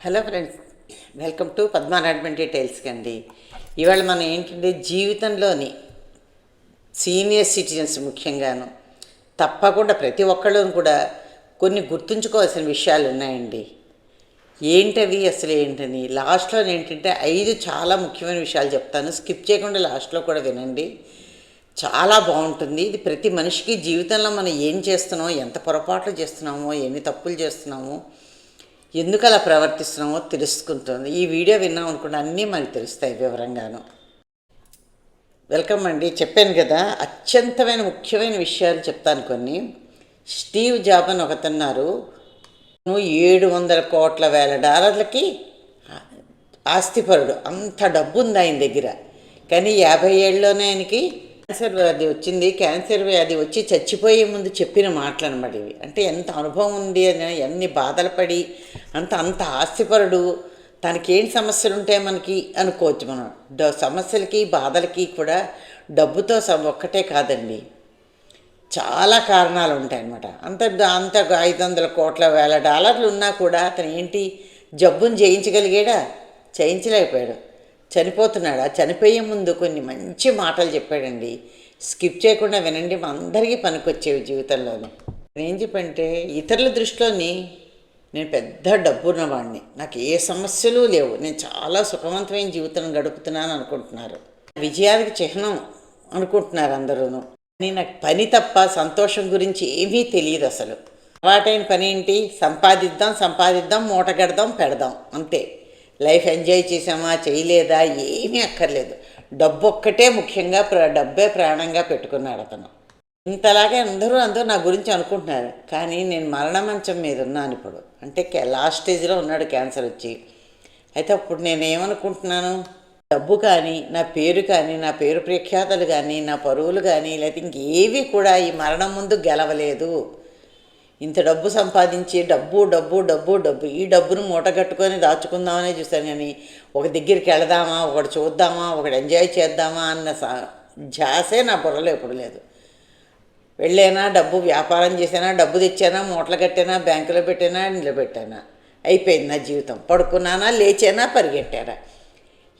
Hello friends welcome to పద్మారాడ్మెంట్ డీటెయిల్స్కి అండి ఇవాళ మనం ఏంటంటే జీవితంలోని సీనియర్ సిటిజన్స్ ముఖ్యంగాను తప్పకుండా ప్రతి ఒక్కళ్ళు కూడా కొన్ని గుర్తుంచుకోవాల్సిన విషయాలు ఉన్నాయండి. ఏంటవి అసలు ఏంటని? లాస్ట్లో ఏంటంటే ఐదు చాలా ముఖ్యమైన విషయాలు చెప్తాను. స్కిప్ చేయకుండా లాస్ట్లో కూడా వినండి. చాలా బాగుంటుంది. ఇది ప్రతి మనిషికి జీవితంలో మనం ఏం చేస్తున్నామో ఎంత పొరపాట్లు చేస్తున్నామో ఎన్ని తప్పులు చేస్తున్నామో ఎందుకు అలా ప్రవర్తిస్తున్నామో తెలుసుకుంటుంది. ఈ వీడియో విన్నాం అనుకుంటే అన్నీ మనకు తెలుస్తాయి వివరంగాను. వెల్కమ్ అండి. చెప్పాను కదా అత్యంతమైన ముఖ్యమైన విషయాలు చెప్తాను కొన్ని. స్టీవ్ జాబ్ అని ఒకతన్నారు. నువ్వు ఏడు వందల కోట్ల వేల డాలర్లకి ఆస్తిపరుడు. అంత డబ్బు ఉంది ఆయన దగ్గర. కానీ యాభై ఏళ్ళలోనే ఆయనకి క్యాన్సర్ వ్యాధి వచ్చింది క్యాన్సర్ వ్యాధి వచ్చి చచ్చిపోయే ముందు చెప్పిన మాటలు అనమాట ఇవి. అంటే ఎంత అనుభవం ఉంది అని ఎన్ని బాధలు పడి అంత అంత ఆస్తిపరుడు తనకి ఏం సమస్యలు ఉంటాయి మనకి అనుకోవచ్చు మనం. డ సమస్యలకి బాధలకి కూడా డబ్బుతో స- ఒక్కటే కాదండి. చాలా కారణాలు ఉంటాయన్నమాట అంత అంత ఐదు వందల కోట్ల వేల డాలర్లు ఉన్నా కూడా అతను ఏంటి జబ్బును జయించగలిగాడా? చేయించలేకపోయాడు చనిపోతున్నాడు? ఆ చనిపోయే ముందు కొన్ని మంచి మాటలు చెప్పాడండి. స్కిప్ చేయకుండా వినండి మా అందరికీ పనికొచ్చేవి జీవితంలోనూ. నేను ఏం చెప్పంటే ఇతరుల దృష్టిలోని నేను పెద్ద డబ్బున్నవాడిని నాకు ఏ సమస్యలు లేవు. నేను చాలా సుఖవంతమైన జీవితం గడుపుతున్నాను అనుకుంటున్నారు. విజయానికి చిహ్నం అనుకుంటున్నారు అందరూను. కానీ నాకు పని తప్ప సంతోషం గురించి ఏమీ తెలియదు అసలు. అలవాటైన పని ఏంటి? సంపాదిద్దాం సంపాదిద్దాం మూటగడదాం పెడదాం. అంతే. లైఫ్ ఎంజాయ్ చేసామా చేయలేదా ఏమీ అక్కర్లేదు. డబ్బు ఒక్కటే ముఖ్యంగా డబ్బే ప్రాణంగా పెట్టుకున్నాడు అతను. ఇంతలాగే అందరూ అందరూ నా గురించి అనుకుంటున్నారు. కానీ నేను మరణ మంచం మీద ఉన్నాను ఇప్పుడు. అంటే లాస్ట్ స్టేజ్లో ఉన్నాడు క్యాన్సర్ వచ్చి. అయితే అప్పుడు నేను ఏమనుకుంటున్నాను డబ్బు కానీ నా పేరు కానీ నా పేరు ప్రఖ్యాతలు కానీ నా పరువులు కానీ లేకపోతే ఇంకేవి కూడా ఈ మరణం ముందు గెలవలేదు. ఇంత డబ్బు సంపాదించి డబ్బు డబ్బు డబ్బు డబ్బు. ఈ డబ్బును మూట కట్టుకొని దాచుకుందామనే చూశాను కానీ ఒక దగ్గరికి వెళదామా ఒకటి చూద్దామా ఒకటి ఎంజాయ్ చేద్దామా అన్న సా- ధ్యాసే నా బుర్రలో ఎప్పుడు లేదు. వెళ్ళానా డబ్బు వ్యాపారం చేసానా డబ్బు తెచ్చానా మూటలు కట్టానా బ్యాంకులో పెట్టానా నిలబెట్టానా అయిపోయింది నా జీవితం. పడుకున్నానా లేచానా పరిగెట్టారా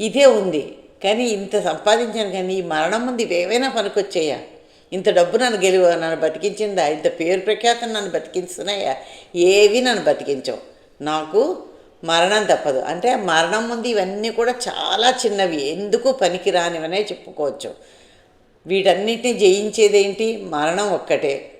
ఇదే ఉంది. కానీ ఇంత సంపాదించాను కానీ ఈ మరణం ముందు ఇవేవైనా పనికొచ్చాయా? ఇంత డబ్బు నన్ను గెలువ నన్ను బతికించిందా? ఇంత పేరు ప్రఖ్యాతం నన్ను బతికించున్నాయా ఏవి నన్ను బతికించవు. నాకు మరణం తప్పదు. అంటే మరణం ముందు ఇవన్నీ కూడా చాలా చిన్నవి. ఎందుకు పనికిరానివనే చెప్పుకోవచ్చు. వీటన్నిటిని జయించేదేంటి? మరణం ఒక్కటే.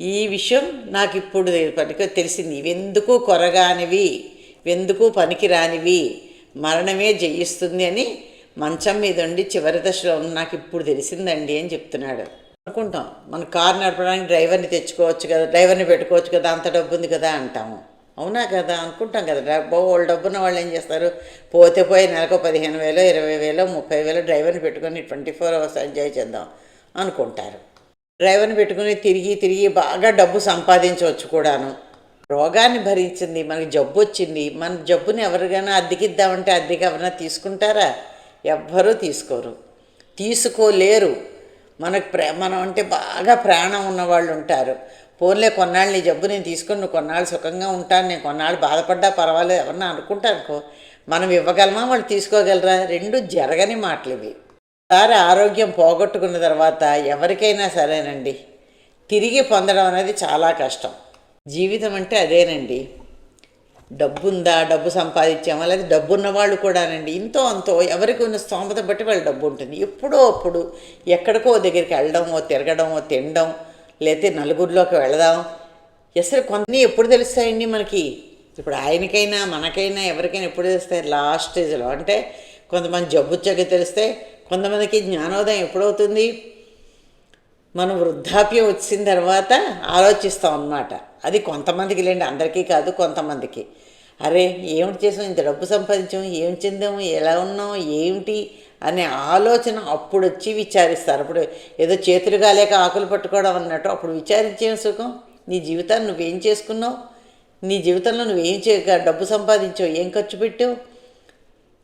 ఈ విషయం నాకు ఇప్పుడు పనికి తెలిసింది. ఇవెందుకు కొరగానివి? ఇవెందుకు పనికిరానివి? మరణమే జయిస్తుంది అని మంచం మీద ఉండి చివరి దశలో నాకు ఇప్పుడు తెలిసిందండి అని చెప్తున్నాడు. అనుకుంటాం. మన కారు నడపడానికి డ్రైవర్ని తెచ్చుకోవచ్చు కదా డ్రైవర్ని పెట్టుకోవచ్చు కదా అంత డబ్బు ఉంది కదా అంటాము. అవునా కదా? అనుకుంటాం కదా. డబ్బు వాళ్ళు డబ్బున్న వాళ్ళు ఏం చేస్తారు? పోతే పోయి నెలకు పదిహేను వేలు ఇరవై వేలు ముప్పై వేలు డ్రైవర్ని పెట్టుకొని ట్వంటీ ఫోర్ అవర్స్ ఎంజాయ్ చేద్దాం అనుకుంటారు. డ్రైవర్ని పెట్టుకుని తిరిగి తిరిగి బాగా డబ్బు సంపాదించవచ్చు కూడాను. రోగాన్ని భరించింది మనకి జబ్బు వచ్చింది. మన జబ్బుని ఎవరికైనా అద్దెకిద్దామంటే అద్దెకి ఎవరైనా తీసుకుంటారా? ఎవ్వరూ తీసుకోరు. తీసుకోలేరు. మనకు ప్రే మనం అంటే బాగా ప్రాణం ఉన్నవాళ్ళు ఉంటారు. పోన్లే కొన్నాళ్ళు నీ జబ్బు నేను తీసుకొని నువ్వు కొన్నాళ్ళు సుఖంగా ఉంటాను నేను కొన్నాళ్ళు బాధపడ్డా పర్వాలేదు ఎవరన్నా అనుకుంటానుకో మనం ఇవ్వగలమా వాళ్ళు తీసుకోగలరా? రెండు జరగని మాటలు ఇవి ఒకసారి ఆరోగ్యం పోగొట్టుకున్న తర్వాత ఎవరికైనా సరేనండి. తిరిగి పొందడం అనేది చాలా కష్టం. జీవితం అంటే అదేనండి. డబ్బు ఉందా డబ్బు సంపాదించామా లేదా డబ్బు ఉన్నవాళ్ళు కూడానండి. ఇంతో అంతో ఎవరికి ఉన్న స్తోమత బట్టి వాళ్ళ డబ్బు ఉంటుంది ఎప్పుడో అప్పుడు ఎక్కడికో ఓ దగ్గరికి వెళ్ళడమో తిరగడమో తినడం లేకపోతే నలుగురిలోకి వెళదాం. అసలు కొన్ని ఎప్పుడు తెలుస్తాయండి మనకి? ఇప్పుడు ఆయనకైనా మనకైనా ఎవరికైనా ఎప్పుడు తెలుస్తాయి? లాస్ట్ స్టేజ్లో. అంటే కొంతమంది జబ్బు వచ్చాక తెలిస్తే కొంతమందికి జ్ఞానోదయం ఎప్పుడవుతుంది? మనం వృద్ధాప్యం వచ్చిన తర్వాత ఆలోచిస్తాం అన్నమాట. అది కొంతమందికి లేండి అందరికీ కాదు కొంతమందికి. అరే ఏమిటి చేసాం? ఇంత డబ్బు సంపాదించాం ఏం చెందాం ఎలా ఉన్నాం ఏమిటి అనే ఆలోచన అప్పుడు వచ్చి విచారిస్తారు. అప్పుడు ఏదో చేతులు కాలేక ఆకులు పట్టుకోవడం అన్నట్టు అప్పుడు విచారించేం సుఖం? నీ జీవితాన్ని నువ్వేం చేసుకున్నావు? నీ జీవితంలో నువ్వేం చే డబ్బు సంపాదించావు? ఏం ఖర్చు పెట్టావు?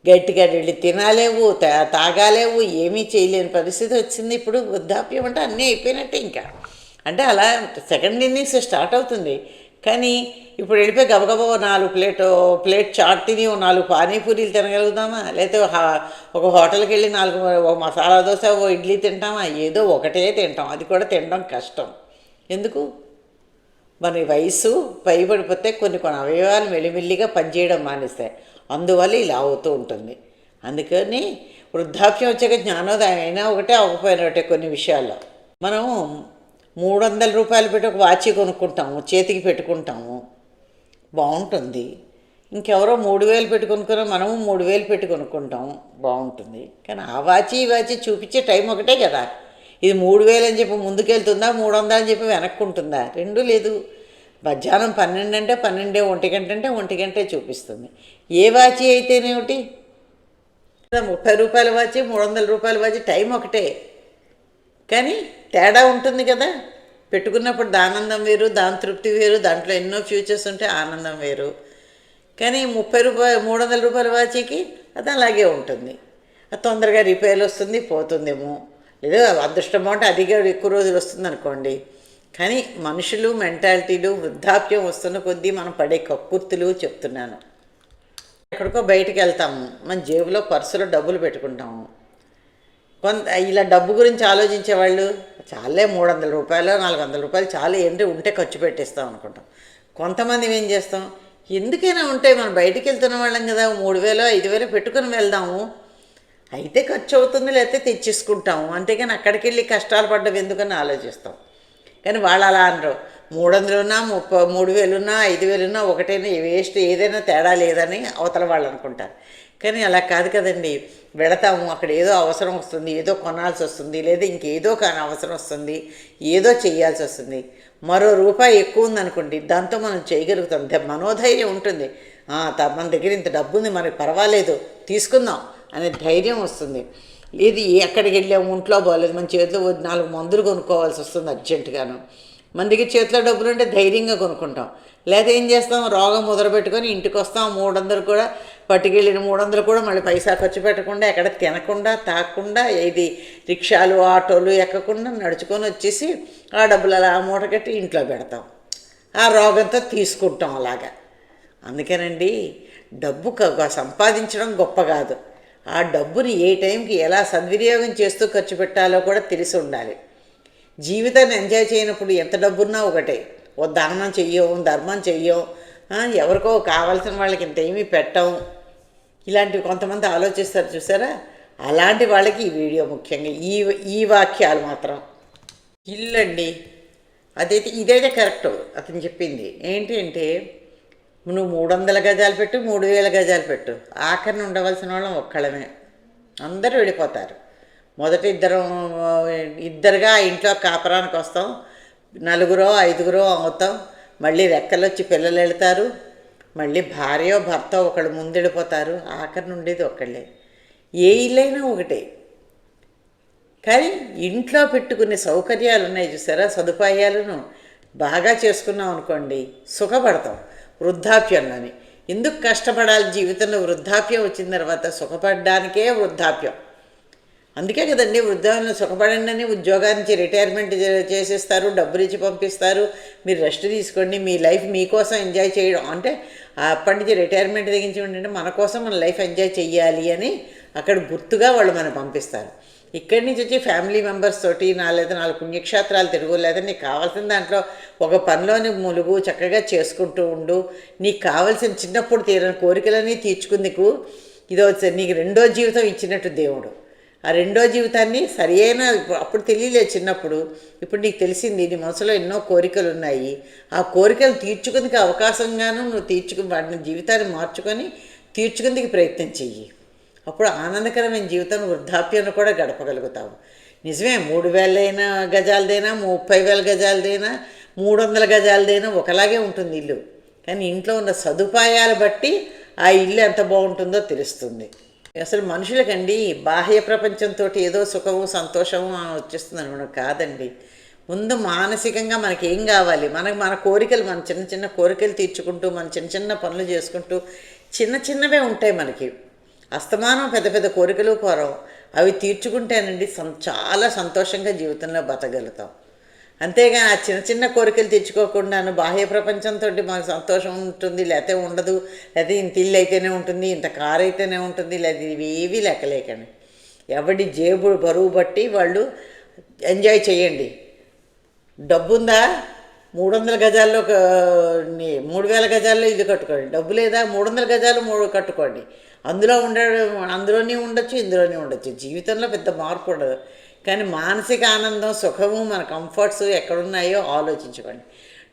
గట్టిగా వెళ్ళి తినాలేవు తా- తాగాలేవు ఏమీ చేయలేని పరిస్థితి వచ్చింది. ఇప్పుడు వృద్ధాప్యం అంటే అన్నీ అయిపోయినట్టే ఇంకా. అంటే అలా సెకండ్ ఇన్నింగ్స్ స్టార్ట్ అవుతుంది. కానీ ఇప్పుడు వెళ్ళిపోయి గబగబా నాలుగు ప్లేట్ ప్లేట్ చాట్ తిని ఓ నాలుగు పానీపూరీలు తినగలుగుతామా? లేకపోతే ఒక హోటల్కి వెళ్ళి నాలుగు ఓ మసాలా దోశ ఓ ఇడ్లీ తింటామా? ఏదో ఒకటే తింటాం. అది కూడా తినడం కష్టం. ఎందుకు? మన వయసు పైబడిపోతే కొన్ని కొన్ని అవయవాలు మెల్లిమెల్లిగా పనిచేయడం మానేస్తాయి. అందువల్ల ఇలా అవుతూ ఉంటుంది. అందుకని వృద్ధాప్యం వచ్చాక జ్ఞానోదయం అయినా ఒకటే అవ్వకపోయినా ఒకటే కొన్ని విషయాల్లో. మనం మూడు వందల రూపాయలు పెట్టి ఒక వాచి కొనుక్కుంటాము చేతికి పెట్టుకుంటాము. బాగుంటుంది. ఇంకెవరో మూడు వేలు పెట్టి కొనుక్కున్నా మనము మూడు వేలు పెట్టి కొనుక్కుంటాం బాగుంటుంది. కానీ ఆ వాచి ఈ వాచి చూపించే టైం ఒకటే కదా. ఇది మూడు వేలు అని చెప్పి ముందుకెళ్తుందా? మూడు వందలు అని చెప్పి వెనక్కుంటుందా? రెండు లేదు. మధ్యాహ్నం పన్నెండు అంటే పన్నెండే ఒంటి గంట అంటే ఒంటి గంటే చూపిస్తుంది. ఏ వాచి అయితేనేమిటి ముప్పై రూపాయల వాచి మూడు వందల రూపాయల వాచి టైం ఒకటే. కానీ తేడా ఉంటుంది కదా. పెట్టుకున్నప్పుడు దానందం వేరు దాని తృప్తి వేరు దాంట్లో ఎన్నో ఫ్యూచర్స్ ఉంటే ఆనందం వేరు. కానీ ముప్పై రూపాయలు మూడు వందల రూపాయల వాచికి అది అలాగే ఉంటుంది. అది తొందరగా రిపేర్లు వస్తుంది పోతుందేమో. లేదా అదృష్టం అంటే అదిగా ఎక్కువ రోజులు వస్తుంది అనుకోండి కానీ మనుషులు మెంటాలిటీలు వృద్ధాప్యం వస్తున్న కొద్దీ మనం పడే కక్కుర్తులు చెప్తున్నాను. ఎక్కడికో బయటికి వెళ్తాము. మన జేబులో పర్సులో డబ్బులు పెట్టుకుంటాము. కొంత ఇలా డబ్బు గురించి ఆలోచించే వాళ్ళు చాలే మూడు వందల రూపాయలు నాలుగు వందల రూపాయలు చాలా ఏంటి ఉంటే ఖర్చు పెట్టేస్తాం అనుకుంటాం. కొంతమంది ఏం చేస్తాం? ఎందుకైనా ఉంటే మనం బయటికి వెళ్తున్న వాళ్ళం కదా మూడు వేలు ఐదు వేలు పెట్టుకుని వెళ్దాము. అయితే ఖర్చు అవుతుంది లేకపోతే తెచ్చేసుకుంటాం అంతేగాని అక్కడికి వెళ్ళి కష్టాలు పడ్డం ఎందుకని ఆలోచిస్తాం. కానీ వాళ్ళు అలా అనరు. మూడు వందలున్నా ముప్పై మూడు వేలున్నా ఐదు వేలున్నా ఒకటైనా వేస్ట్ ఏదైనా తేడా లేదని అవతల వాళ్ళు అనుకుంటారు. కానీ అలా కాదు కదండి. వెళతాము అక్కడ ఏదో అవసరం వస్తుంది ఏదో కొనాల్సి వస్తుంది లేదా ఇంకేదో కానీ అవసరం వస్తుంది ఏదో చేయాల్సి వస్తుంది. మరో రూపాయి ఎక్కువ ఉందనుకోండి దాంతో మనం చేయగలుగుతాం. మనోధైర్యం ఉంటుంది. మన దగ్గర ఇంత డబ్బు ఉంది మనకి పర్వాలేదు తీసుకుందాం. అనే ధైర్యం వస్తుంది. ఇది ఎక్కడికి వెళ్ళాము ఒంట్లో బాగోలేదు మన చేతిలో నాలుగు మందులు కొనుక్కోవాల్సి వస్తుంది అర్జెంటుగాను. మన దగ్గర చేతిలో డబ్బులు ఉంటే ధైర్యంగా కొనుక్కుంటాం. లేదా ఏం చేస్తాం? రోగం మొదలుపెట్టుకొని ఇంటికి వస్తాం. మూడు వందలు కూడా పట్టుకెళ్ళిన మూడు వందలు కూడా మళ్ళీ పైసా ఖర్చు పెట్టకుండా ఎక్కడ తినకుండా తాకుండా ఇది రిక్షాలు ఆటోలు ఎక్కకుండా నడుచుకొని వచ్చేసి ఆ డబ్బులు అలా మూట కట్టి ఇంట్లో పెడతాం. ఆ రోగంతో తీసుకుంటాం అలాగా. అందుకేనండి డబ్బు క- సంపాదించడం గొప్ప కాదు. ఆ డబ్బుని ఏ టైంకి ఎలా సద్వినియోగం చేస్తూ ఖర్చు పెట్టాలో కూడా తెలిసి ఉండాలి. జీవితాన్ని ఎంజాయ్ చేయనప్పుడు ఎంత డబ్బున్నా ఒకటే. ఓ దానం చెయ్యం ధర్మం చెయ్యం ఎవరికో కావాల్సిన వాళ్ళకి ఇంత ఏమీ పెట్టం. ఇలాంటివి కొంతమంది ఆలోచిస్తారు చూసారా? అలాంటి వాళ్ళకి ఈ వీడియో ముఖ్యంగా ఈ ఈ వాక్యాలు మాత్రం. ఇల్లండి. అదైతే ఇదైతే కరెక్ట్ అతను చెప్పింది. ఏంటి అంటే నువ్వు మూడు వందల గజాలు పెట్టు మూడు వేల గజాలు పెట్టు. ఆఖరిని ఉండవలసిన వాళ్ళం ఒక్కళ్ళమే. అందరూ వెళ్ళిపోతారు. మొదట ఇద్దరం ఇద్దరుగా ఆ ఇంట్లో కాపరానికి వస్తాం. నలుగురో ఐదుగురో అవుతాం. మళ్ళీ రెక్కలు వచ్చి పిల్లలు వెళ్తారు మళ్ళీ భార్యో భర్త ఒకళ్ళు ముందెళ్ళిపోతారు. ఆఖరి ఆఖరిని ఉండేది ఒకళ్ళే ఏ ఇల్లైనా ఒకటే. కానీ ఇంట్లో పెట్టుకునే సౌకర్యాలు ఉన్నాయి చూసారా? సదుపాయాలను బాగా చేసుకున్నాం అనుకోండి సుఖపడతాం. వృద్ధాప్యంలోని. ఎందుకు కష్టపడాలి జీవితంలో వృద్ధాప్యం వచ్చిన తర్వాత? సుఖపడడానికే వృద్ధాప్యం. అందుకే కదండి వృద్ధాప్యంలో సుఖపడండి అని రిటైర్మెంట్ చేసేస్తారు డబ్బులు ఇచ్చి పంపిస్తారు. మీరు రెస్ట్ తీసుకోండి మీ లైఫ్ మీకోసం ఎంజాయ్ చేయడం. అంటే అప్పటి నుంచి రిటైర్మెంట్ తెగించి ఉంటే మన కోసం మన లైఫ్ ఎంజాయ్ చేయాలి అని అక్కడ గుర్తుగా వాళ్ళు మనం పంపిస్తారు. ఇక్కడి నుంచి వచ్చి ఫ్యామిలీ మెంబర్స్ తోటి నా లేదా నాలుగు పుణ్యక్షేత్రాలు తిరగలేదా నీకు కావాల్సిన దాంట్లో ఒక పనిలోని ములుగు చక్కగా చేసుకుంటూ ఉండు. నీకు కావాల్సిన చిన్నప్పుడు తీరని కోరికలన్నీ తీర్చుకుందుకు ఇది నీకు రెండో జీవితం ఇచ్చినట్టు దేవుడు. ఆ రెండో జీవితాన్ని సరియైన అప్పుడు తెలియలేదు చిన్నప్పుడు. ఇప్పుడు నీకు తెలిసింది నీ మనసులో ఎన్నో కోరికలు ఉన్నాయి. ఆ కోరికలు తీర్చుకుందుకు అవకాశంగాను నువ్వు తీర్చుకు వాటిని జీవితాన్ని మార్చుకొని తీర్చుకుందుకు ప్రయత్నం చెయ్యి. అప్పుడు ఆనందకరమైన జీవితం వృద్ధాప్యాన్ని కూడా గడపగలుగుతాము. నిజమే మూడు వేలైనా గజాలదైనా ముప్పై వేల గజాలదైనా మూడు వందల గజాలదైనా ఒకలాగే ఉంటుంది ఇల్లు. కానీ ఇంట్లో ఉన్న సదుపాయాలు బట్టి ఆ ఇల్లు ఎంత బాగుంటుందో తెలుస్తుంది. అసలు మనుషులకండి బాహ్య ప్రపంచంతో ఏదో సుఖము సంతోషము వచ్చేస్తుంది అనుకున్నాం కాదండి. ముందు మానసికంగా మనకి ఏం కావాలి? మనకు మన కోరికలు మన చిన్న చిన్న కోరికలు తీర్చుకుంటూ మన చిన్న చిన్న పనులు చేసుకుంటూ చిన్న చిన్నవే ఉంటాయి మనకి. అస్తమానం పెద్ద పెద్ద కోరికలు కోరం అవి తీర్చుకుంటేనండి సం చాలా సంతోషంగా జీవితంలో బతకగలుగుతాం. అంతేగాని ఆ చిన్న చిన్న కోరికలు తెచ్చుకోకుండాను బాహ్య ప్రపంచంతో మాకు సంతోషం ఉంటుంది లేకపోతే ఉండదు లేకపోతే ఇంత ఇల్లు అయితేనే ఉంటుంది ఇంత కారు అయితేనే ఉంటుంది లేదా ఇవి ఏవీ లెక్కలేకండి. ఎవడి జేబు బరువు బట్టి వాళ్ళు ఎంజాయ్ చేయండి. డబ్బుందా? మూడు వందల గజాల్లో ఒక మూడు వేల గజాల్లో ఇల్లు కట్టుకోండి. డబ్బు లేదా? మూడు వందల గజాలు మూడు కట్టుకోండి. అందులో ఉండడం అందులోనే ఉండొచ్చు ఇందులోనే ఉండొచ్చు. జీవితంలో పెద్ద మార్పు ఉండదు. కానీ మానసిక ఆనందం సుఖము మన కంఫర్ట్స్ ఎక్కడున్నాయో ఆలోచించుకోండి.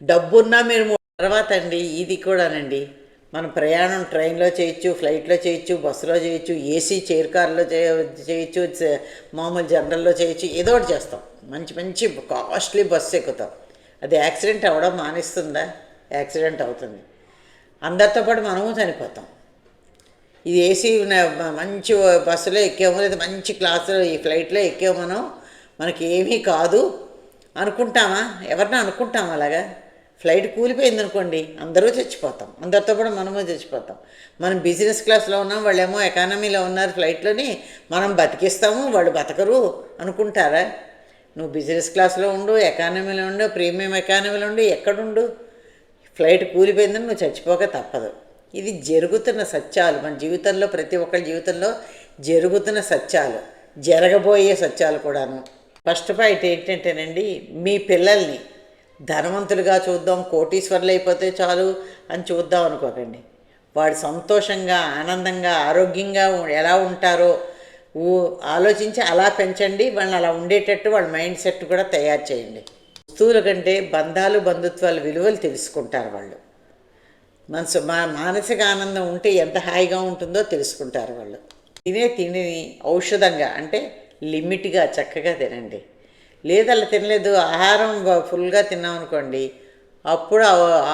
డబ్బున్నా మీరు తర్వాత అండి ఇది కూడానండి. మన ప్రయాణం ట్రైన్లో చేయొచ్చు ఫ్లైట్లో చేయొచ్చు బస్సులో చేయొచ్చు ఏసీ చైర్ కార్లో చేయ చేయొచ్చు మామూలు జనరల్లో చేయొచ్చు ఏదో ఒకటి చేస్తాం. మంచి మంచి కాస్ట్లీ బస్సు ఎక్కుతాం. అది యాక్సిడెంట్ అవ్వడం మానేస్తుందా? యాక్సిడెంట్ అవుతుంది. అందరితో పాటు మనము చనిపోతాం. ఇది ఏసీ ఉన్న మంచి బస్సులో ఎక్కాము లేదా మంచి క్లాసులో ఈ ఫ్లైట్లో ఎక్కాము మనం. మనకి ఏమీ కాదు. అనుకుంటామా? ఎవరిని అనుకుంటాం అలాగా? ఫ్లైట్ కూలిపోయింది అనుకోండి అందరూ చచ్చిపోతాం. అందరితో కూడా మనము చచ్చిపోతాం. మనం బిజినెస్ క్లాస్లో ఉన్నాం వాళ్ళేమో ఎకానమీలో ఉన్నారు ఫ్లైట్లోని మనం బతికిస్తాము వాళ్ళు బతకరు అనుకుంటారా? నువ్వు బిజినెస్ క్లాస్లో ఉండు ఎకానమీలో ఉండు ప్రీమియం ఎకానమీలో ఉండు ఎక్కడుండు? ఫ్లైట్ కూలిపోయిందని నువ్వు చచ్చిపోక తప్పదు. ఇది జరుగుతున్న సత్యాలు. మన జీవితంలో ప్రతి ఒక్కరి జీవితంలో జరుగుతున్న సత్యాలు జరగబోయే సత్యాలు కూడాను. ఫస్ట్ పాయింట్ ఏంటంటేనండి మీ పిల్లల్ని ధనవంతులుగా చూద్దాం కోటీశ్వర్లు అయిపోతే చాలు అని చూద్దాం అనుకోకండి. వాడు సంతోషంగా ఆనందంగా ఆరోగ్యంగా ఎలా ఉంటారో ఊ ఆలోచించి అలా పెంచండి. వాళ్ళని అలా ఉండేటట్టు వాళ్ళ మైండ్ సెట్ కూడా తయారు చేయండి. వస్తువుల కంటే బంధాలు బంధుత్వాలు విలువలు తెలుసుకుంటారు వాళ్ళు. మనసు మా మానసిక ఆనందం ఉంటే ఎంత హాయిగా ఉంటుందో తెలుసుకుంటారు వాళ్ళు. తినే తిండిని ఔషధంగా అంటే లిమిట్గా చక్కగా తినండి. లేదు అలా తినలేదు ఆహారం ఫుల్గా తిన్నాం అనుకోండి అప్పుడు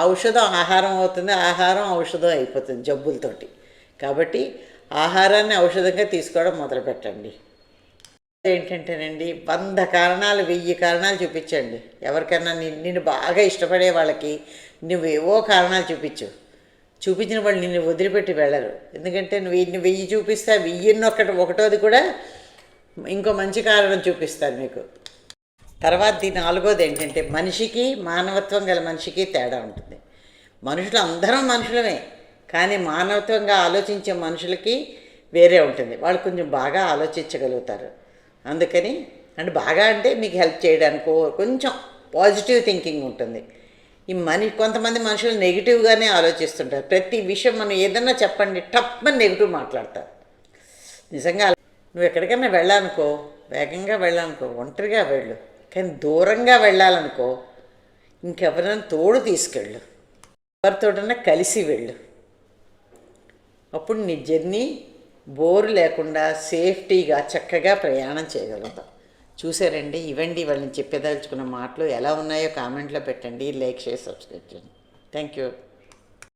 ఔషధం ఆహారం అవుతుంది ఆహారం ఔషధం అయిపోతుంది జబ్బులతోటి. కాబట్టి ఆహారాన్ని ఔషధంగా తీసుకోవడం మొదలుపెట్టండి. ఏంటంటేనండి వంద కారణాలు వెయ్యి కారణాలు చూపించండి. ఎవరికైనా నిన్ను బాగా ఇష్టపడే వాళ్ళకి నువ్వేవో కారణాలు చూపించు. చూపించిన వాళ్ళు నిన్ను వదిలిపెట్టి వెళ్ళరు. ఎందుకంటే నువ్వు ఇన్ని వెయ్యి చూపిస్తే ఆ ఒకటి ఒకటోది కూడా ఇంకో మంచి కారణం చూపిస్తారు మీకు తర్వాత దీని నాలుగోది ఏంటంటే మనిషికి మానవత్వం గల మనిషికి తేడా ఉంటుంది. మనుషులు అందరం మనుషులమే కానీ మానవత్వంగా ఆలోచించే మనుషులకి వేరే ఉంటుంది. వాళ్ళు కొంచెం బాగా ఆలోచించగలుగుతారు. అందుకని అంటే బాగా అంటే మీకు హెల్ప్ చేయడానికో కొంచెం పాజిటివ్ థింకింగ్ ఉంటుంది. ఈ మని కొంతమంది మనుషులు నెగిటివ్గానే ఆలోచిస్తుంటారు. ప్రతి విషయం మనం ఏదన్నా చెప్పండి టప్పని నెగిటివ్ మాట్లాడతారు. నిజంగా నువ్వు ఎక్కడికైనా వెళ్ళాలనుకో వేగంగా వెళ్ళాలనుకో ఒంటరిగా వెళ్ళు. కానీ దూరంగా వెళ్ళాలనుకో ఇంకెవరైనా తోడు తీసుకెళ్ళు. ఎవరితోటన్నా కలిసి వెళ్ళు. అప్పుడు నీ జర్నీ బోరు లేకుండా సేఫ్టీగా చక్కగా ప్రయాణం చేయగలుగుతాం చూసారండి ఇవ్వండి వాళ్ళని చెప్పేదలుచుకున్న మాటలు ఎలా ఉన్నాయో కామెంట్లో పెట్టండి లైక్ షేర్ సబ్స్క్రైబ్ చేయండి. Thank you.